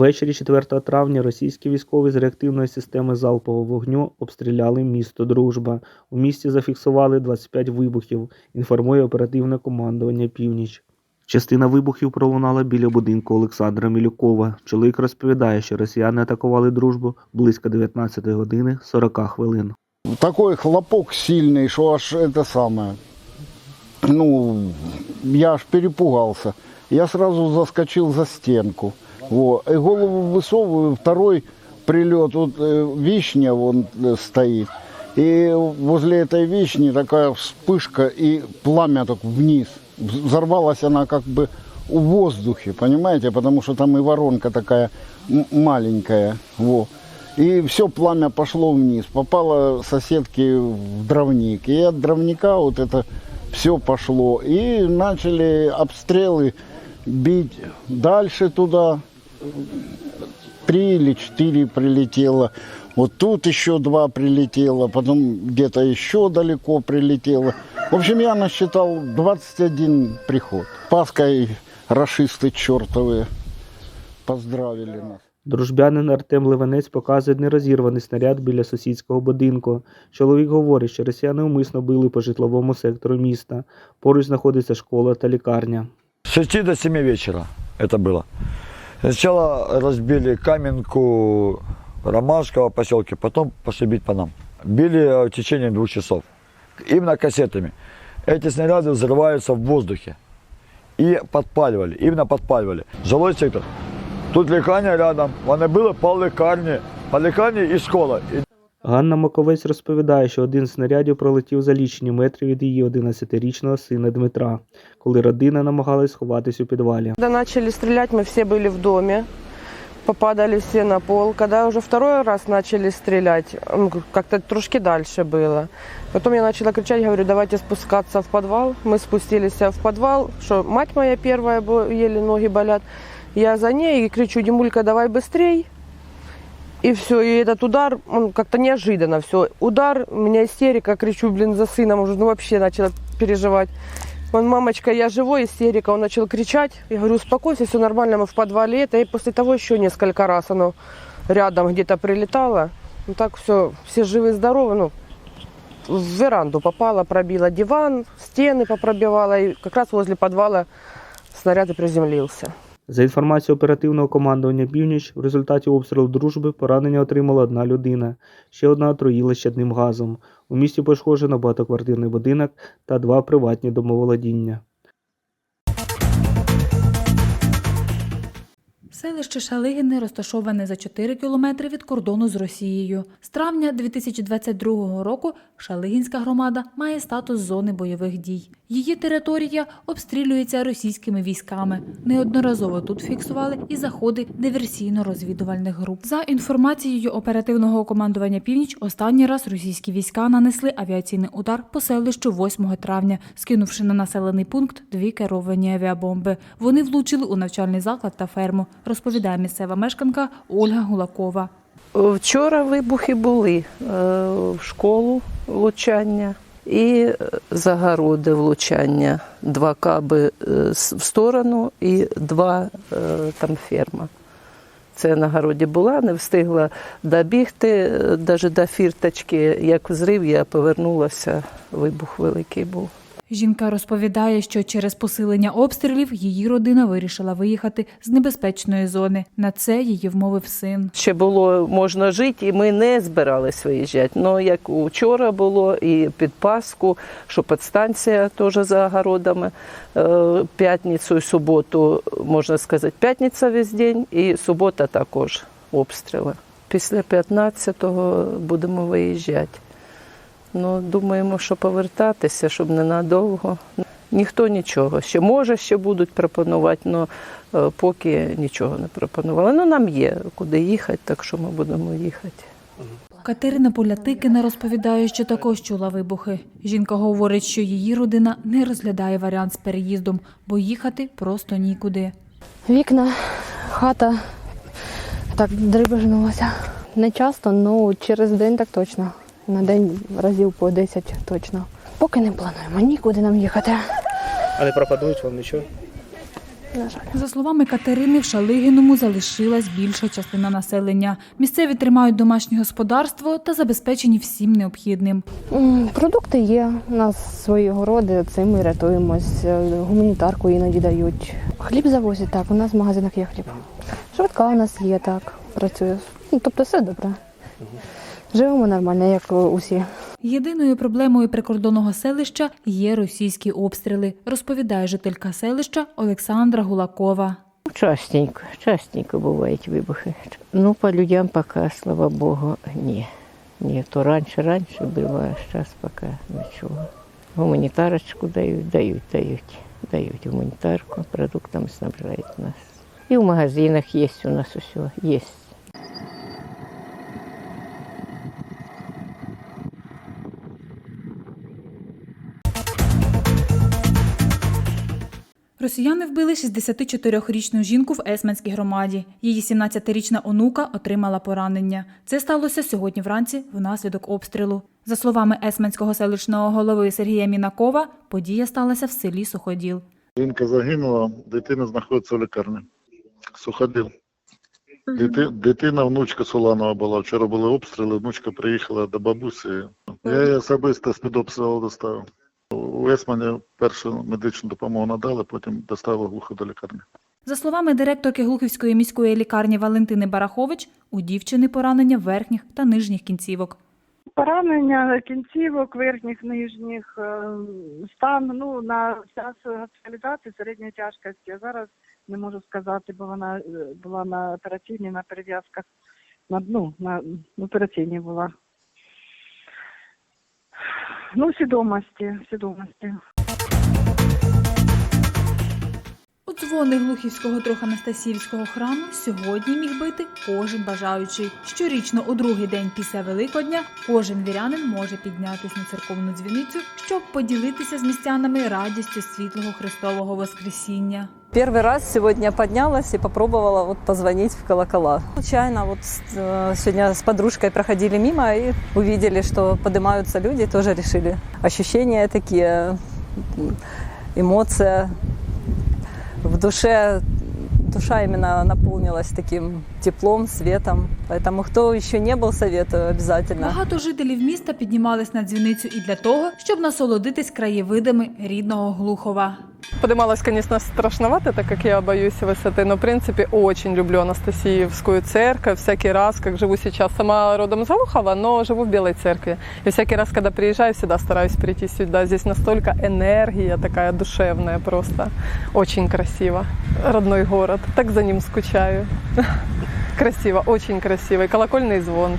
Ввечері 4 травня російські військові з реактивної системи залпового вогню обстріляли місто Дружба. У місті зафіксували 25 вибухів, інформує оперативне командування Північ. Частина вибухів пролунала біля будинку Олександра Мілюкова. Чоловік розповідає, що росіяни атакували дружбу близько 19 години 40 хвилин. Такой хлопок сильный, что аж это самое. Ну, я аж перепугался. Я сразу заскочил за стенку. Во. И голову высовываю, второй прилет, вот э, вишня вон э, стоит. И возле этой вишни такая вспышка и пламя так вниз. Взорвалась она как бы в воздухе, понимаете, потому что там и воронка такая м- маленькая. Во. И все пламя пошло вниз, попало соседке в дровник. И от дровника вот это все пошло. И начали обстрелы бить дальше туда. Три или четыре прилетело. Вот тут еще два прилетело, потом где-то еще далеко прилетело. В общем, я насчитал 21 приход. Паской расисты чертовые поздравили нас. Дружбянин Артем Ливанець показує нерозірваний снаряд біля сусідського будинку. Чоловік говорить, що росіяни умисно били по житловому сектору міста. Поруч знаходиться школа та лікарня. С 6 до 7 вечера это было. Сначала разбили Каменку Ромашково поселке, потом пошли бить по нам. Били э, в течение двух часов. Именно кассетами. Эти снаряды взрываются в воздухе. И подпаливали, именно подпаливали. Жилой сектор. Тут лікарня рядом. Вони били по лікарні. По лікарні і школа. І Ганна Маковець розповідає, що один з снарядів пролетів за лічені метри від її 11-річного сина Дмитра, коли родина намагалась сховатись у підвалі. Когда начали стрелять, мы все были в доме, попадали все на пол. Когда уже второй раз начали стрелять, ну, как-то трошки дальше было. Потом я начала кричать, говорю, давайте спускаться в подвал. Мы спустились в подвал, что мать моя первая, бо- еле ноги болят. Я за ней и кричу, Димулька, давай быстрей. И все, и этот удар, он как-то неожиданно все. Удар, у меня истерика, кричу, блин, за сыном уже, ну вообще начала переживать. Он, мамочка, я живой, истерика. Он начал кричать. Я говорю, успокойся, все нормально, мы в подвале. Это и после того еще несколько раз оно рядом где-то прилетало. Ну так все, все живы, здоровы. Ну, в веранду попало, пробило диван, стены попробивало. И как раз возле подвала снаряд и приземлился. За інформацією оперативного командування Північ, в результаті обстрілу дружби поранення отримала одна людина. Ще одна отруїла щадним газом. У місті пошкоджено багатоквартирний будинок та два приватні домоволодіння. Селище Шалигини розташоване за 4 кілометри від кордону з Росією. З травня 2022 року Шалигінська громада має статус зони бойових дій. Її територія обстрілюється російськими військами. Неодноразово тут фіксували і заходи диверсійно-розвідувальних груп. За інформацією оперативного командування Північ, останній раз російські війська нанесли авіаційний удар по селищу 8 травня, скинувши на населений пункт дві керовані авіабомби. Вони влучили у навчальний заклад та ферму, розповідає місцева мешканка Ольга Гулакова. Вчора вибухи були е, в школу влучання і е, загороди влучання. Два каби е, в сторону і два е, там ферма. Це на городі була, не встигла добігти навіть до фірточки. Як взрив, я повернулася, вибух великий був. Жінка розповідає, що через посилення обстрілів її родина вирішила виїхати з небезпечної зони. На це її вмовив син. Ще було можна жити, і ми не збирались виїжджати. Ну як вчора було, і під Пасху, що підстанція теж за огородами. Е, П'ятницю і суботу, можна сказати, п'ятниця весь день, і субота також обстріли. Після 15-го будемо виїжджати. Ну, думаємо, що повертатися, щоб ненадовго. Ніхто нічого. Ще може, ще будуть пропонувати, але поки нічого не пропонували. Ну, нам є куди їхати, так що ми будемо їхати. Катерина Полятикина розповідає, що також чула вибухи. Жінка говорить, що її родина не розглядає варіант з переїздом, бо їхати просто нікуди. Вікна, хата так дрибежнулася. Не часто, ну через день так точно. На день разів по 10 точно. Поки не плануємо, нікуди нам їхати. А не пропадуть вам нічого? На жаль. За словами Катерини, в Шалигиному залишилась більша частина населення. Місцеві тримають домашнє господарство та забезпечені всім необхідним. М, Продукти є, у нас свої городи, цим ми рятуємось. Е, Гуманітарку іноді дають. Хліб завозять, так, у нас в магазинах є хліб. Швидка у нас є, так, працює. Ну, тобто все добре. Живемо нормально, як усі. Єдиною проблемою прикордонного селища є російські обстріли, розповідає жителька селища Олександра Гулакова. Частенько, частенько бувають вибухи. Ну, по людям поки, слава Богу, ні. Ні, то раніше, раніше було, а зараз поки нічого. Гуманітарочку дають, дають, дають, дають гуманітарку, продуктами снабжають нас. І в магазинах є у нас усе, є. Росіяни вбили 64-річну жінку в Есменській громаді. Її 17-річна онука отримала поранення. Це сталося сьогодні вранці внаслідок обстрілу. За словами Есменського селищного голови Сергія Мінакова, подія сталася в селі Суходіл. Жінка загинула, дитина знаходиться в лікарні. Суходіл. Дити, дитина, внучка Соланова була. Вчора були обстріли, внучка приїхала до бабусі. Я її особисто з-під обстрілу доставив. У Есмані першу медичну допомогу надали, потім доставили глухо до лікарні. За словами директорки Глухівської міської лікарні Валентини Барахович, у дівчини поранення верхніх та нижніх кінцівок. Поранення кінцівок, верхніх, нижніх, е, стан ну, на час госпіталізації середньої тяжкості. Я зараз не можу сказати, бо вона е, була на операційній, на перев'язках, на, ну, на операційній була. Ну, свідомості, свідомості. дзвони Глухівського Троханастасівського храму сьогодні міг бити кожен бажаючий. Щорічно у другий день після Великодня кожен вірянин може піднятись на церковну дзвіницю, щоб поділитися з містянами радістю світлого Христового Воскресіння. Первый раз сегодня поднялась и попробовала вот позвонить в колокола. Случайно вот э, сегодня с подружкой проходили мимо и увидели, что поднимаются люди, тоже решили. Ощущения такие, м, эмоция в душе, душа именно наполнилась таким теплом, светом. Поэтому кто еще не был, советую обязательно. Багато жителів міста піднімались на дзвіницю і для того, щоб насолодитись краєвидами рідного Глухова. Подымалась, конечно, страшновато, так как я боюсь высоты, но, в принципе, очень люблю Анастасиевскую церковь. Всякий раз, как живу сейчас, сама родом из Олухова, но живу в Белой церкви. И всякий раз, когда приезжаю, всегда стараюсь прийти сюда. Здесь настолько энергия такая душевная просто. Очень красиво. Родной город. Так за ним скучаю. Красиво, очень красиво. И колокольный звон.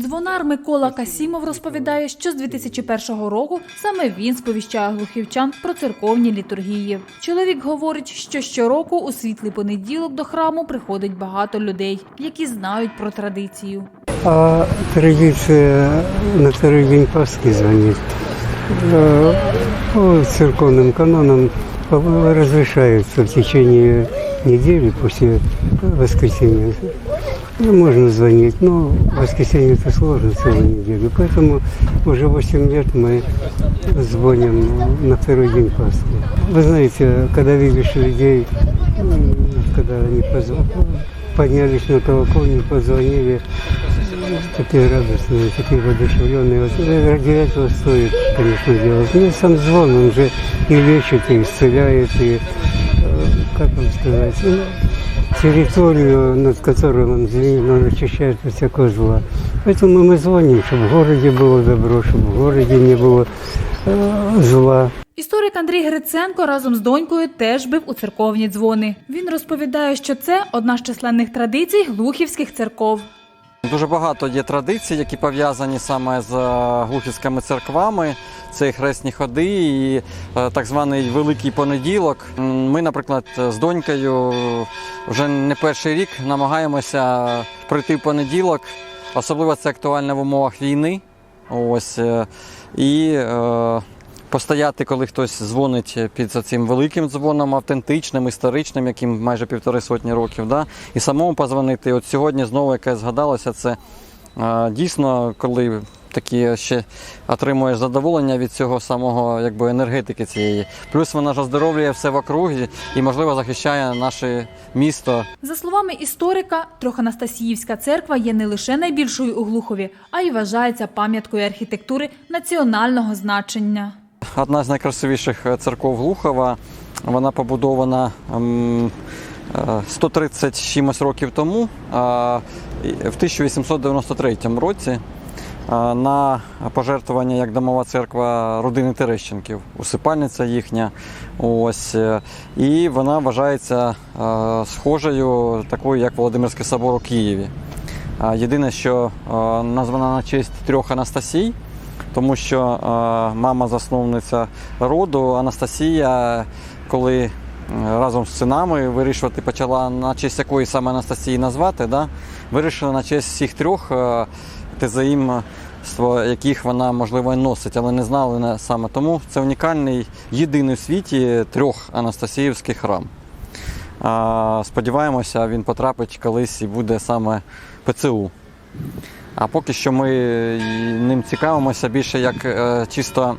Дзвонар Микола Касімов розповідає, що з 2001 року саме він сповіщає глухівчан про церковні літургії. Чоловік говорить, що щороку у світлий понеділок до храму приходить багато людей, які знають про традицію. А традиция на второй день Пасхи звонит. Э, По церковным канонам по- разрешается в течение недели после воскресенья. Ну, можно звонить, но в воскресенье это сложно целую неделю. Поэтому уже 8 лет мы звоним на второй день Пасхи. Вы знаете, когда видишь людей, м, когда они позв- поднялись на колокольню, позвонили, такие радостные, такие воодушевленные. Вот, э, ради этого стоит, конечно, делать. Ну, сам звон, он же и лечит, и исцеляет, и, э, как вам сказать, ну, территорию, над которой он звенит, он очищает от всякого зла. Поэтому мы звоним, чтобы в городе было добро, чтобы в городе не было э, зла. Історик Андрій Гриценко разом з донькою теж бив у церковні дзвони. Він розповідає, що це одна з численних традицій глухівських церков. Дуже багато є традицій, які пов'язані саме з е, глухівськими церквами. Це і хресні ходи, і е, так званий Великий понеділок. Ми, наприклад, з донькою вже не перший рік намагаємося прийти в понеділок. Особливо це актуально в умовах війни. Ось е, і постояти, коли хтось дзвонить під цим великим дзвоном, автентичним, історичним, яким майже півтори сотні років. Да? І самому позвонити. От сьогодні знову яке згадалося, це е, дійсно, коли такі ще отримуєш задоволення від цього самого якби, енергетики цієї. Плюс вона ж оздоровлює все в округі і, можливо, захищає наше місто. За словами історика, Троханастасіївська церква є не лише найбільшою у Глухові, а й вважається пам'яткою архітектури національного значення. Одна з найкрасивіших е, церков Глухова. Вона побудована ем, е, 130 чимось років тому, в 1893 році, на пожертвування як домова церква родини Терещенків, усипальниця їхня. Ось, е, і вона вважається е, схожою такою, як Володимирський собор у Києві. Єдине, що е, названа на честь трьох Анастасій, тому що е, мама засновниця роду Анастасія, коли е, разом з синами вирішувати почала на честь якої саме Анастасії назвати, да, вирішила на честь всіх трьох е, тезаїмство, яких вона можливо і носить, але не знали на- саме тому. Це унікальний єдиний у світі трьох Анастасіївських храм. Сподіваємося, він потрапить колись і буде саме ПЦУ. А поки що ми ним цікавимося більше як е, чисто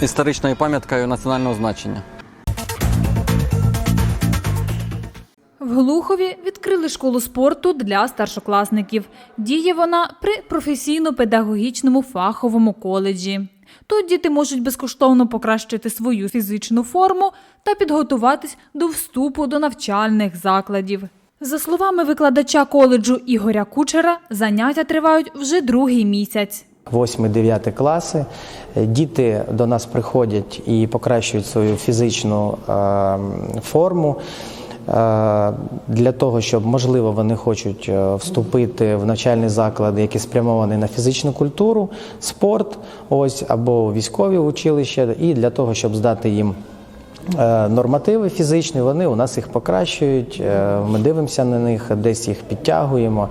історичною пам'яткою національного значення. В Глухові відкрили школу спорту для старшокласників. Діє вона при професійно-педагогічному фаховому коледжі. Тут діти можуть безкоштовно покращити свою фізичну форму та підготуватись до вступу до навчальних закладів. За словами викладача коледжу Ігоря Кучера, заняття тривають вже другий місяць. 8-9 класи. Діти до нас приходять і покращують свою фізичну е, форму. Е, Для того, щоб можливо вони хочуть е, вступити в навчальні заклади, які спрямовані на фізичну культуру, спорт, ось або військові училища, і для того, щоб здати їм нормативи фізичні, вони у нас їх покращують. е, Ми дивимося на них, десь їх підтягуємо.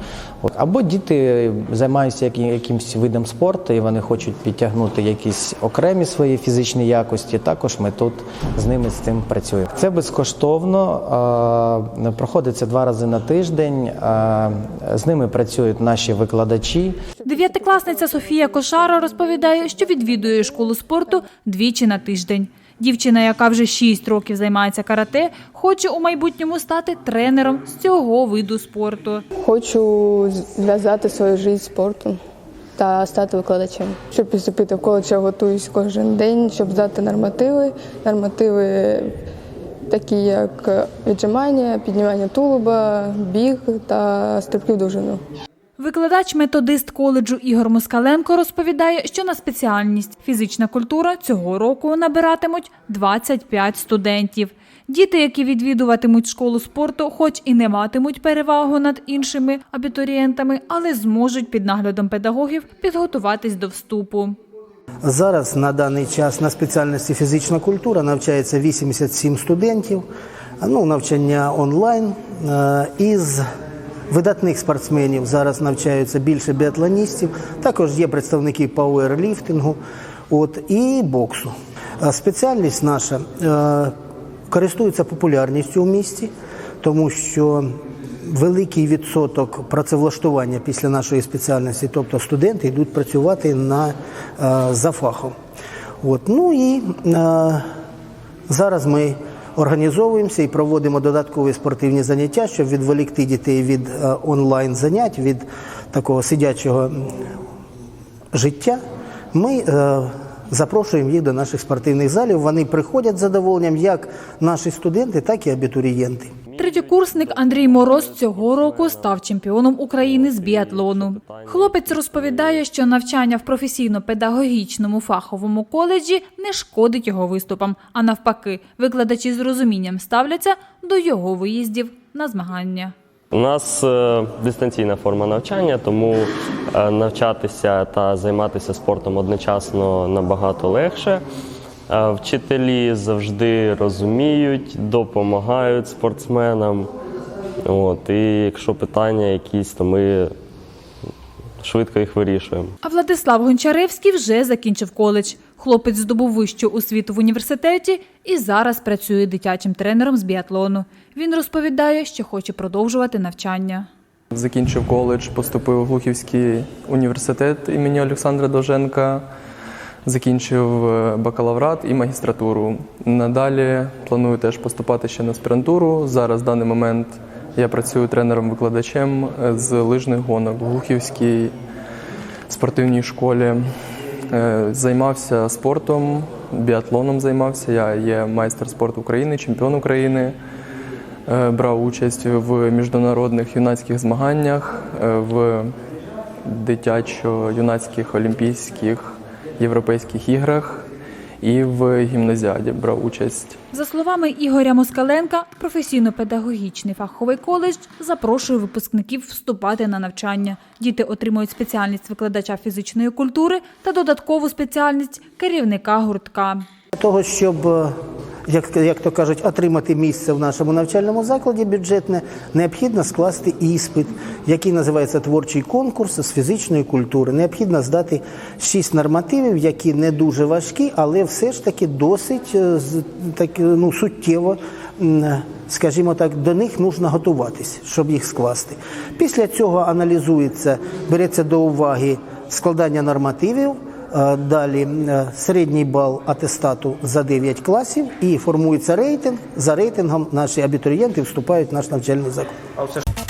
Або діти займаються якимось видом спорту і вони хочуть підтягнути якісь окремі свої фізичні якості. Також ми тут з ними з цим працюємо. Це безкоштовно, е, проходиться два рази на тиждень. е, З ними працюють наші викладачі. Дев'ятикласниця Софія Кошара розповідає, що відвідує школу спорту двічі на тиждень. Дівчина, яка вже 6 років займається карате, хоче у майбутньому стати тренером з цього виду спорту. Хочу зв'язати свою життя спортом та стати викладачем. Щоб поступити в коледж, я готуюсь кожен день, щоб здати нормативи. Нормативи такі, як віджимання, піднімання тулуба, біг та стрибки в довжину. Викладач-методист коледжу Ігор Москаленко розповідає, що на спеціальність фізична культура цього року набиратимуть 25 студентів. Діти, які відвідуватимуть школу спорту, хоч і не матимуть перевагу над іншими абітурієнтами, але зможуть під наглядом педагогів підготуватись до вступу. Зараз на даний час на спеціальності фізична культура навчається 87 студентів. Ну, навчання онлайн. Е, Із видатних спортсменів зараз навчаються більше біатлоністів. Також є представники пауерліфтингу от, і боксу. Спеціальність наша е, користується популярністю у місті, тому що великий відсоток працевлаштування після нашої спеціальності, тобто студенти йдуть працювати на, е, за фахом. От. Ну і е, зараз ми організовуємося і проводимо додаткові спортивні заняття, щоб відволікти дітей від е, онлайн занять, від такого сидячого життя. Ми е, запрошуємо їх до наших спортивних залів. Вони приходять з задоволенням як наші студенти, так і абітурієнти. Третьокурсник Андрій Мороз цього року став чемпіоном України з біатлону. Хлопець розповідає, що навчання в професійно-педагогічному фаховому коледжі не шкодить його виступам, а навпаки, викладачі з розумінням ставляться до його виїздів на змагання. У нас е, дистанційна форма навчання, тому е, навчатися та займатися спортом одночасно набагато легше. Вчителі завжди розуміють, допомагають спортсменам. От, і якщо питання якісь, то ми швидко їх вирішуємо. А Владислав Гончаревський вже закінчив коледж. Хлопець здобув вищу освіту в університеті і зараз працює дитячим тренером з біатлону. Він розповідає, що хоче продовжувати навчання. Закінчив коледж, поступив у Глухівський університет імені Олександра Довженка, закінчив е, бакалаврат і магістратуру. Надалі планую теж поступати ще на аспірантуру. Зараз в даний момент я працюю тренером-викладачем е, з лижних гонок в Глухівській спортивній школі. Е, Займався спортом, біатлоном займався. Я є майстер спорту України, чемпіон України. Брав участь в міжнародних юнацьких змаганнях, в дитячо-юнацьких олімпійських європейських іграх і в гімназіаді брав участь. За словами Ігоря Москаленка, професійно-педагогічний фаховий коледж запрошує випускників вступати на навчання. Діти отримують спеціальність викладача фізичної культури та додаткову спеціальність керівника гуртка. Для того, щоб, е, як, як то кажуть, отримати місце в нашому навчальному закладі бюджетне, необхідно скласти іспит, який називається творчий конкурс з фізичної культури. Необхідно здати шість нормативів, які не дуже важкі, але все ж таки досить е, так, е, ну, суттєво. Скажімо так, до них потрібно готуватись, щоб їх скласти. Після цього аналізується, береться до уваги складання нормативів, Далі е, середній бал атестату за 9 класів і формується рейтинг. За рейтингом наші абітурієнти вступають в наш навчальний заклад.